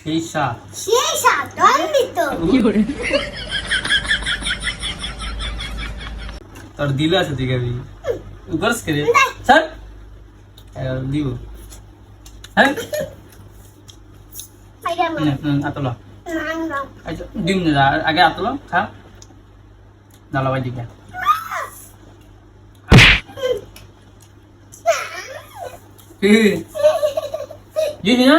সেই স্বাদ সেই স্বাদ অমৃত তোর দিল আছে তুই স্যার? দিব। হ্যাঁ? আতলা আচ্ছা ডিম নে আগে আতলা খা। দালাবাই দিকে। না?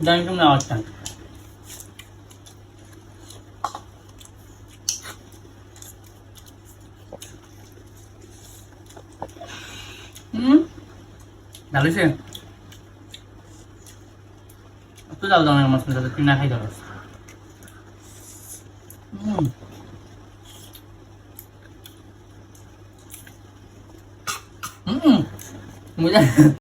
దానికి రావచ్చాను కలిసి అప్పుడు చదువుదాం మొత్తం చదువు తిన్నాక చదవచ్చు मुझे